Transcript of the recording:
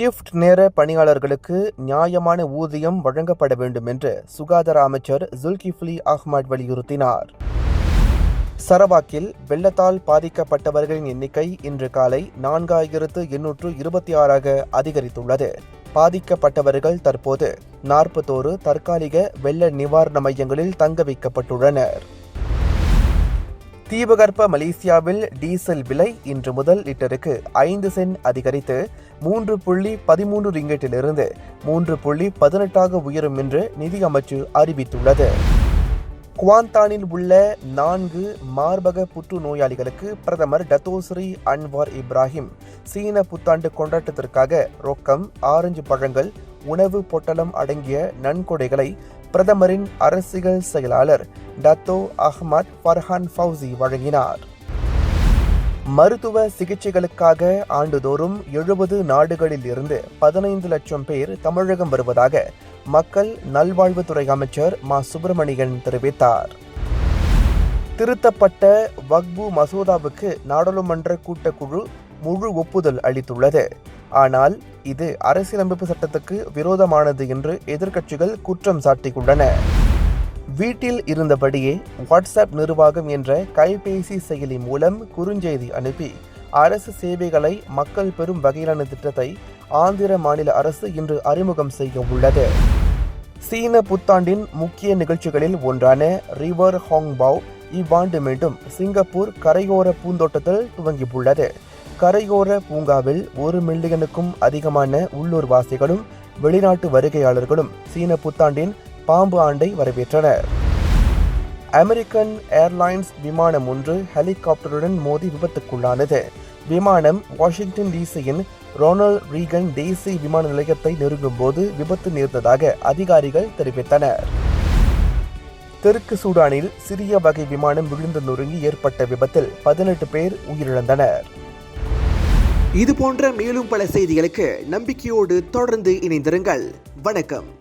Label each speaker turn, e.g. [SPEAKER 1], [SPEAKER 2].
[SPEAKER 1] Shift நேர பணியாளர்களுக்கு நியாயமான ஊதியம் வழங்கப்பட வேண்டும் என்று சுகாதார அமைச்சர் ஜுல்கிஃப்லி அஹ்மத் வலியுறுத்தினார். சரவாக்கில் வெள்ளத்தால் பாதிக்கப்பட்டவர்களின் எண்ணிக்கை இன்று காலை நான்காயிரத்து எண்ணூற்று இருபத்தி ஆறாக அதிகரித்துள்ளது. பாதிக்கப்பட்டவர்கள் தற்போது நாற்பத்தோரு தற்காலிக வெள்ள நிவாரண மையங்களில் தங்க வைக்கப்பட்டுள்ளனர். தீபகற்ப மலேசியாவில் டீசல் விலை இன்று முதல் லிட்டருக்கு ஐந்து சென்ட் அதிகரித்து மூன்று புள்ளி பதிமூன்று ரிங்கெட்டிலிருந்து மூன்று புள்ளி பதினெட்டாக உயரும் என்று நிதியமைச்சு அறிவித்துள்ளது. குவாந்தானில் உள்ள நான்கு மார்பக புற்றுநோயாளிகளுக்கு பிரதமர் டத்தோஸ்ரீ அன்வார் இப்ராஹிம் சீன புத்தாண்டு கொண்டாட்டத்திற்காக ரொக்கம் ஆரஞ்சு பழங்கள் உணவு பொட்டலம் அடங்கிய நன்கொடைகளை பிரதமரின் அரசியல் செயலாளர் டத்தோ அஹ்மத் ஃபர்ஹான் ஃபவுசி வழங்கினார். மருத்துவ சிகிச்சைகளுக்காக ஆண்டுதோறும் எழுபது நாடுகளில் இருந்து பதினைந்து லட்சம் பேர் தமிழகம் வருவதாக மக்கள் நல்வாழ்வுத்துறை அமைச்சர் மா. சுப்பிரமணியன் தெரிவித்தார். திருத்தப்பட்ட வக்பு மசோதாவுக்கு நாடாளுமன்ற கூட்டக்குழு முழு ஒப்புதல் அளித்துள்ளது. ஆனால் இது அரசியலமைப்பு சட்டத்துக்கு விரோதமானது என்று எதிர்க்கட்சிகள் குற்றம் சாட்டியுள்ளன. வீட்டில் இருந்தபடியே வாட்ஸ்அப் நிர்வாகம் என்ற கைபேசி செயலி மூலம் குறுஞ்செய்தி அனுப்பி அரசு சேவைகளை மக்கள் பெறும் வகையிலான திட்டத்தை ஆந்திர மாநில அரசு இன்று அறிமுகம் செய்ய உள்ளது. சீன புத்தாண்டின் முக்கிய நிகழ்ச்சிகளில் ஒன்றான ரிவர் ஹாங்பாவ் இவ்வாண்டு மீண்டும் சிங்கப்பூர் கரையோர பூந்தோட்டத்தில் துவங்கியுள்ளது. கரையோர பூங்காவில் ஒரு மில்லியனுக்கும் அதிகமான உள்ளூர் வாசிகளும் வெளிநாட்டு வருகையாளர்களும் சீன புத்தாண்டின் பாம்பு ஆண்டை வரவேற்றனர். அமெரிக்கன் ஏர்லைன்ஸ் விமானம் ஒன்று ஹெலிகாப்டருடன் மோதி விபத்துக்குள்ளானது. விமானம் வாஷிங்டன் டிசியின் ரொனால்ட் ரீகன் தேசிய விமான நிலையத்தை நெருங்கும் போது விபத்து நேர்ந்ததாக அதிகாரிகள் தெரிவித்தனர். தெற்கு சூடானில் சிறிய வகை விமானம் விழுந்து நொறுங்கி ஏற்பட்ட விபத்தில் பதினெட்டு பேர் உயிரிழந்தனர்.
[SPEAKER 2] இது போன்ற மேலும் பல செய்திகளுக்கு நம்பிக்கையோடு தொடர்ந்து இணைந்திருங்கள். வணக்கம்.